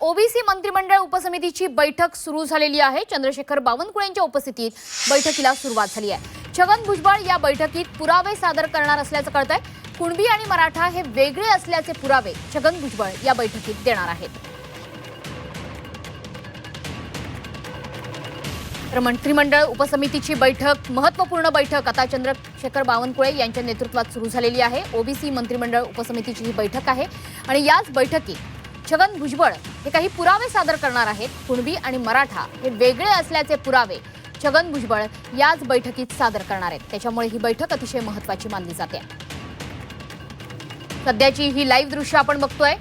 OBC मंत्रिमंडळ उपसमितीची बैठक सुरू झालेली आहे. चंद्रशेखर बावनकुळेंच्या उपस्थितीत बैठकीला सुरुवात झाली आहे. छगन भुजबळ या बैठकीत पुरावे सादर करणार असल्याचं कळतंय. कुणबी आणि मराठा हे वेगळे असल्याचे पुरावे छगन भुजबळ या बैठकीत देणार आहेत. तर मंत्रिमंडळ उपसमितीची बैठक महत्त्वपूर्ण बैठक आता चंद्रशेखर बावनकुळे यांच्या नेतृत्वात सुरू झालेली आहे. ओबीसी मंत्रिमंडळ उपसमितीची ही बैठक आहे. आणि याच बैठकीत छगन भुजबळ हे काही पुरावे सादर करणार आहेत. कुणबी आणि मराठा हे वेगळे असल्याचे पुरावे छगन भुजबळ याच बैठकीत सादर करणार आहेत. त्याच्यामुळे ही बैठक अतिशय महत्वाची मानली जाते. सध्याची ही लाईव्ह दृश्य आपण बघतोय.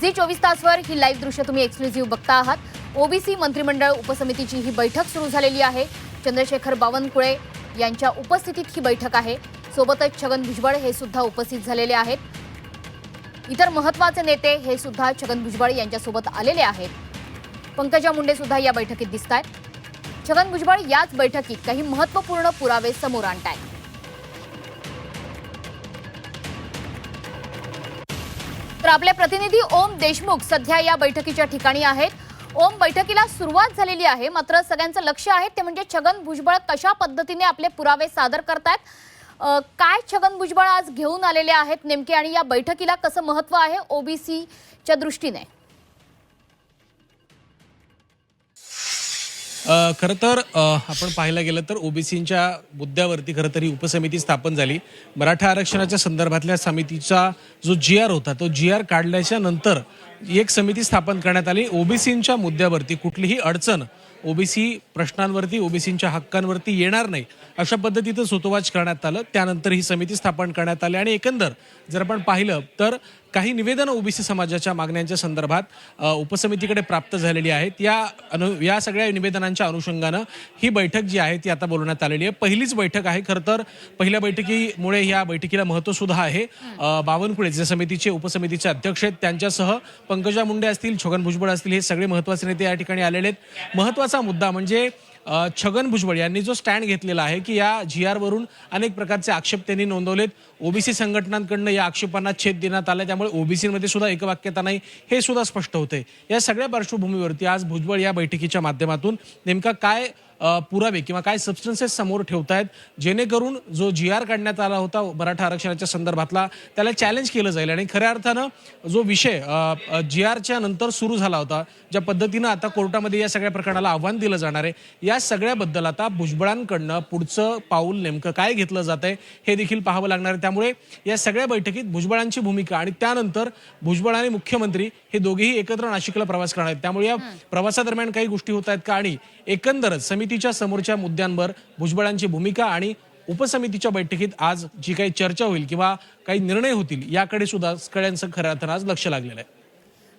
झी चोवीस तासवर ही लाईव्ह दृश्य तुम्ही एक्सक्लुझिव्ह बघता आहात. ओबीसी मंत्रिमंडळ उपसमितीची ही बैठक सुरू झालेली आहे. चंद्रशेखर बावनकुळे यांच्या उपस्थितीत ही बैठक आहे. सोबतच छगन भुजबळ हे सुद्धा उपस्थित झालेले आहेत. इतर महत्त्वाचे नेते हे सुद्धा छगन भुजबळ यांच्यासोबत आलेले आहेत. पंकजा मुंडे सुद्धा या बैठकीत दिसत आहेत छगन भुजबळ याच बैठकीत काही महत्त्वपूर्ण पुरावे समोर आणतायत. तर आपले प्रतिनिधी ओम देशमुख सध्या या बैठकीच्या ठिकाणी आहेत. ओम बैठकीला सुरुवात झालेली आहे. मात्र सगळ्यांचं लक्ष आहे ते म्हणजे छगन भुजबळ कशा पद्धतीने आपले पुरावे सादर करतायत काय छगन भुजबळ आज घेऊन आलेले आहेत नेमके आणि या बैठकीला कसं महत्त्व आहे ओबीसीच्या दृष्टीने? खरं तर आपण पाहायला गेलं तर ओबीसींच्या मुद्द्यावरती खरं तर ही उपसमिती स्थापन झाली. मराठा आरक्षणाच्या संदर्भातल्या समितीचा जो जी आर होता तो जी आर काढल्याच्या नंतर एक समिती स्थापन करण्यात आली. ओबीसींच्या मुद्द्यावरती कुठलीही अडचण ओबीसी प्रश्नांवरती ओबीसींच्या हक्कांवरती येणार नाही अशा पद्धतीचं सुतोवाच करण्यात आलं. त्यानंतर ही समिती स्थापन करण्यात आली. आणि एकंदर जर आपण पाहिलं तर काही निवेदनं ओबीसी समाजाच्या मागण्यांच्या संदर्भात उपसमितीकडे प्राप्त झालेली आहेत. या अनु या सगळ्या निवेदनांच्या अनुषंगानं ही बैठक जी आहे ती आता बोलवण्यात आलेली आहे. पहिलीच बैठक आहे खरं तर. पहिल्या बैठकीमुळे या बैठकीला महत्त्व सुद्धा आहे. बावनकुळे जे समितीचे उपसमितीचे अध्यक्ष आहेत त्यांच्यासह पंकजा मुंडे असतील छगन भुजबळ असतील हे सगळे महत्त्वाचे नेते या ठिकाणी आलेले आहेत. महत्त्वाचा मुद्दा म्हणजे छगन भुजबळ यांनी जो स्टँड घेतलेला आहे की या जी आरवरून अनेक प्रकारचे आक्षेप त्यांनी नोंदवलेत. ओबीसी संघटनांकडनं या आक्षेपांना छेद देण्यात आला त्यामुळे ओबीसीमध्ये सुद्धा एकवाक्यता नाही हे सुद्धा स्पष्ट होते या सगळ्या पार्श्वभूमीवरती आज भुजबळ या बैठकीच्या माध्यमातून नेमका काय पुरावे किंवा काय सबस्टन्सेस समोर ठेवतायत जेणेकरून जो जी आर काढण्यात आला होता मराठा आरक्षणाच्या संदर्भातला त्याला चॅलेंज केलं जाईल. आणि खऱ्या अर्थानं जो विषय जी आरच्या नंतर सुरू झाला होता ज्या पद्धतीनं आता कोर्टामध्ये या सगळ्या प्रकरणाला आव्हान दिलं जाणार आहे या सगळ्याबद्दल आता भुजबळांकडनं पुढचं पाऊल नेमकं काय घेतलं जात आहे हे देखील पाहावं लागणार आहे. त्यामुळे या सगळ्या बैठकीत भुजबळांची भूमिका आणि त्यानंतर भुजबळ आणि मुख्यमंत्री हे दोघेही एकत्र नाशिकला प्रवास करणार आहेत. त्यामुळे या प्रवासादरम्यान काही गोष्टी होत आहेत का? आणि एकंदरच समितीच्या समोरच्या मुद्द्यांवर भुजबळांची भूमिका आणि उपसमितीच्या बैठकीत आज जी काही चर्चा होईल किंवा काही निर्णय होतील याकडे सुद्धा सगळ्यांचं खऱ्या अर्थानं आज लक्ष लागलेलं आहे.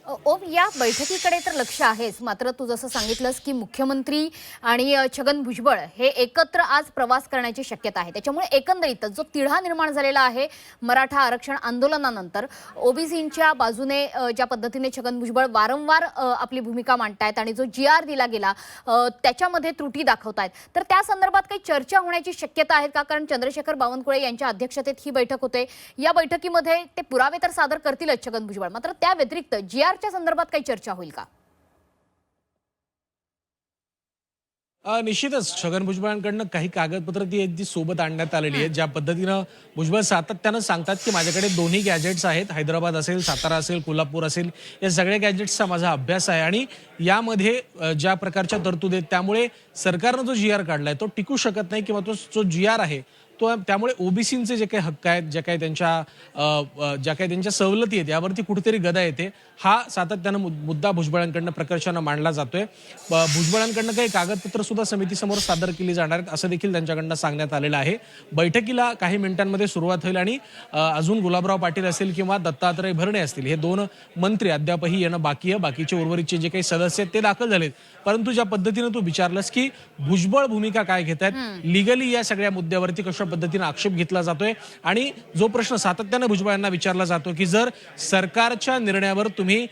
ओम या बैठकीकडे तर लक्ष आहेच. मात्र तू जसं सांगितलंस की मुख्यमंत्री आणि छगन भुजबळ हे एकत्र आज प्रवास करण्याची शक्यता आहे. त्याच्यामुळे एकंदरीतच जो तिढा निर्माण झालेला आहे मराठा आरक्षण आंदोलनानंतर ओबीसींच्या बाजूने ज्या पद्धतीने छगन भुजबळ वारंवार आपली भूमिका मांडतायत आणि जो जी आर दिला गेला त्याच्यामध्ये त्रुटी दाखवतायत. तर त्या संदर्भात काही चर्चा होण्याची शक्यता आहे का? कारण चंद्रशेखर बावनकुळे यांच्या अध्यक्षतेत ही बैठक होते. या बैठकीमध्ये ते पुरावे तर सादर करतीलच छगन भुजबळ. मात्र त्या व्यतिरिक्त जी आरच्या संदर्भात काही चर्चा होईल का? निश्चितच. छगन भुजबळांकडनं काही कागदपत्र ती आहेत सोबत आणण्यात आलेली आहेत. ज्या पद्धतीनं भुजबळ सातत्यानं सांगतात की माझ्याकडे दोन्ही गॅजेट्स आहेत. हैदराबाद असेल सातारा असेल कोल्हापूर असेल या सगळ्या गॅजेट्सचा माझा अभ्यास आहे. आणि यामध्ये ज्या प्रकारच्या तरतूद आहेत त्यामुळे सरकारनं जो जी आर काढलाय तो टिकू शकत नाही किंवा तो जो जी आर आहे तो त्यामुळे ओबीसीचे जे काही हक्क आहेत ज्या काही त्यांच्या ज्या काही त्यांच्या सवलती आहेत यावरती कुठेतरी गदा येते. हा सातत्यानं मुद- मुद्दा भुजबळांकडनं प्रकर्षानं मांडला जातोय. भुजबळांकडनं काही कागदपत्र सुद्धा समितीसमोर सादर केली जाणार आहेत असं देखील त्यांच्याकडनं सांगण्यात आलेलं आहे. बैठकीला काही मिनिटांमध्ये सुरुवात होईल आणि अजून गुलाबराव पाटील असतील किंवा दत्तात्रय भरणे असतील हे दोन मंत्री अद्यापही येणं बाकी आहे. बाकीचे उर्वरितचे जे काही सदस्य आहेत ते दाखल झालेत. परंतु ज्या पद्धतीनं तू विचारलंस की भुजबळ भूमिका काय घेत आहेत लिगली या सगळ्या मुद्द्यावरती कशा पद्धतीनं आक्षेप घेतला जातोय. आणि जो प्रश्न सातत्यानं भुजबळ यांना विचारला जातो की जर सरकारच्या निर्णयावर तुम्ही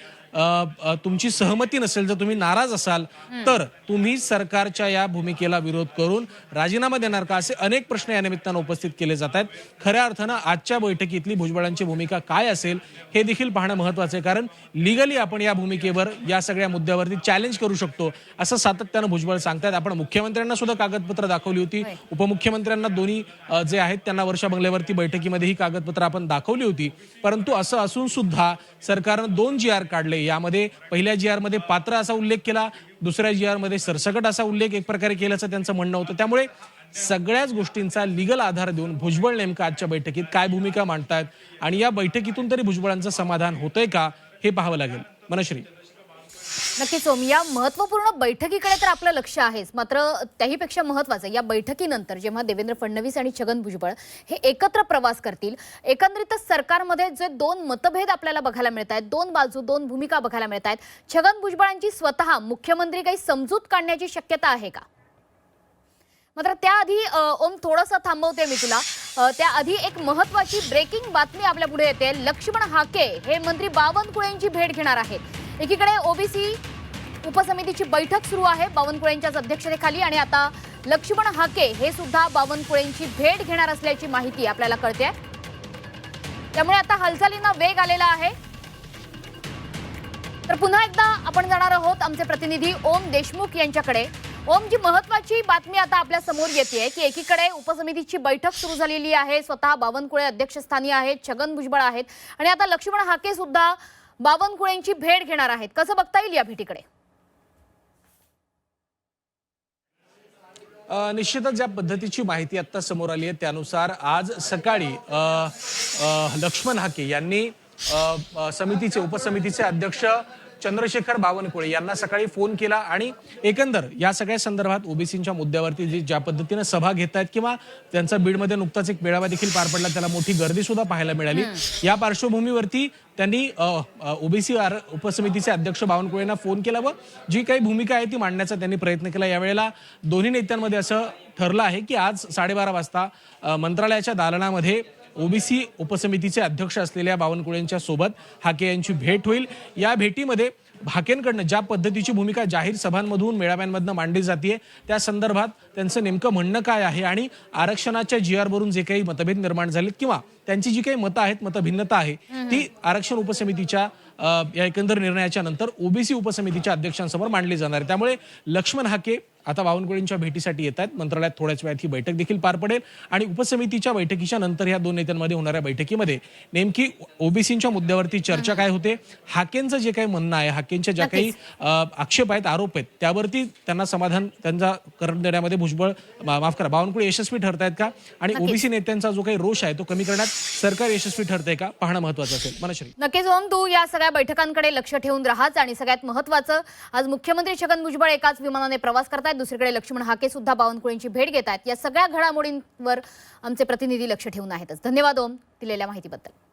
तुमची सहमती नसेल जर तुम्ही नाराज असाल तर तुम्ही सरकारच्या या भूमिकेला विरोध करून राजीनामा देणार का? असे अनेक प्रश्न या निमित्तानं उपस्थित केले जात आहेत. खऱ्या अर्थानं आजच्या बैठकीतली भुजबळांची भूमिका काय असेल हे देखील पाहणं महत्वाचं आहे. कारण लिगली आपण या भूमिकेवर या सगळ्या मुद्द्यावरती चॅलेंज करू शकतो असं सातत्यानं भुजबळ सांगतात आपण मुख्यमंत्र्यांना सुद्धा कागदपत्र दाखवली होती. उपमुख्यमंत्र्यांना दोन्ही जे आहेत त्यांना वर्षा बंगल्यावरती बैठकीमध्ये ही कागदपत्र आपण दाखवली होती. परंतु असं असून सुद्धा सरकारनं दोन जी आर काढले. यामध्ये पहिल्या जी आरमध्ये पात्र असा उल्लेख केला दुसऱ्या जी आरमध्ये सरसकट असा उल्लेख एक प्रकारे केल्याचं त्यांचं म्हणणं होतं. त्यामुळे सगळ्याच गोष्टींचा लिगल आधार देऊन भुजबळ नेमकं आजच्या बैठकीत काय भूमिका मांडतायत आणि या बैठकीतून तरी भुजबळांचं समाधान होतंय का हे पाहावं लागेल. मनश्री. नक्कीच ओम या महत्त्वपूर्ण बैठकीकडे तर आपलं लक्ष आहेच. मात्र त्याहीपेक्षा महत्वाचं या बैठकीनंतर जेव्हा देवेंद्र फडणवीस आणि छगन भुजबळ हे एकत्र प्रवास करतील एकंदरीतच सरकारमध्ये जे दोन मतभेद आपल्याला बघायला मिळत आहेत दोन बाजू दोन भूमिका बघायला मिळत आहेत छगन भुजबळांची स्वतः मुख्यमंत्री काही समजूत काढण्याची शक्यता आहे का? मात्र त्याआधी ओम थोडंसं थांबवते मी तुला. त्याआधी एक महत्वाची ब्रेकिंग बातमी आपल्या पुढे येते. लक्ष्मण हाके हे मंत्री बावनकुळेंची भेट घेणार आहेत. एकीकडे ओबीसी उपसमितीची बैठक सुरू आहे बावनकुळेंच्याच अध्यक्षतेखाली आणि आता लक्ष्मण हाके हे सुद्धा बावनकुळेंची भेट घेणार असल्याची माहिती आपल्याला कळते त्यामुळे आता हालचालींना वेग आलेला आहे. तर पुन्हा एकदा आपण जाणार आहोत आमचे प्रतिनिधी ओम देशमुख यांच्याकडे. ओम जी महत्वाची बातमी आता आपल्यासमोर येते की एकीकडे उपसमितीची बैठक सुरू झालेली आहे. स्वतः बावनकुळे अध्यक्षस्थानी आहेत छगन भुजबळ आहेत आणि आता लक्ष्मण हाके सुद्धा बावनकुळेंची भेट घेणार आहेत. कसं बघता येईल या भेटीकडे? निश्चितच ज्या पद्धतीची माहिती आता समोर आली आहे त्यानुसार आज सकाळी लक्ष्मण हाके यांनी समितीचे उपसमितीचे अध्यक्ष चंद्रशेखर बावनकुळे यांना सकाळी फोन केला आणि एकंदर या सगळ्या संदर्भात ओबीसीच्या मुद्द्यावरती जी ज्या पद्धतीनं सभा घेत आहेत किंवा त्यांचा बीडमध्ये नुकताच एक मेळावा देखील पार पडला त्याला मोठी गर्दी सुद्धा पाहायला मिळाली. या पार्श्वभूमीवरती त्यांनी ओबीसी उपसमितीचे अध्यक्ष बावनकुळेंना फोन केला व जी काही भूमिका आहे ती मांडण्याचा त्यांनी प्रयत्न केला. यावेळेला दोन्ही नेत्यांमध्ये असं ठरलं आहे की आज साडेबारा वाजता मंत्रालयाच्या दालनामध्ये ओबीसी उपसमितीचे अध्यक्ष असलेल्या बावनकुळेंच्या सोबत हाके यांची भेट होईल. या भेटीमध्ये हाकेंकडनं ज्या पद्धतीची भूमिका जाहीर सभांमधून मेळाव्यांमधनं मांडली जाते त्या संदर्भात त्यांचं नेमकं म्हणणं काय आहे आणि आरक्षणाच्या जी वरून जे काही मतभेद निर्माण झालेत किंवा त्यांची जी काही मतं आहेत मतभिन्नता आहे ती आरक्षण उपसमितीच्या या एकंदर निर्णयाच्या नंतर ओबीसी उपसमितीच्या अध्यक्षांसमोर मांडली जाणार आहे. त्यामुळे लक्ष्मण हाके आता बावनकुळेंच्या भेटीसाठी येत आहेत. मंत्रालयात थोड्याच वेळात ही बैठक देखील पार पडेल. आणि उपसमितीच्या बैठकीच्या नंतर या दोन नेत्यांमध्ये होणाऱ्या बैठकीमध्ये नेमकी ओबीसीच्या मुद्द्यावरती चर्चा काय होते हाकेंचं जे काही म्हणणं आहे हाकेंच्या ज्या काही आक्षेप आहेत आरोप आहेत त्यावरती त्यांना समाधान त्यांचा करून देण्यामध्ये भुजबळ माफ करा बावनकुळे यशस्वी ठरतायत का? आणि ओबीसी नेत्यांचा जो काही रोष आहे तो कमी करण्यात सरकार यशस्वी ठरतंय का? पाहणं महत्वाचं असेल. मनश्री नक्कीच ओम तू या सगळ्या बैठकांकडे लक्ष ठेवून राहाच आणि सगळ्यात महत्वाचं आज मुख्यमंत्री छगन भुजबळ एकाच विमानाने प्रवास आहेत दुसरीकडे लक्ष्मण हाके सुद्धा बावनकुळेंची भेट घेत आहेत या सगळ्या घडामोडींवर आमचे प्रतिनिधी लक्ष ठेवून आहेतच. धन्यवाद ओम दिलेल्या माहितीबद्दल.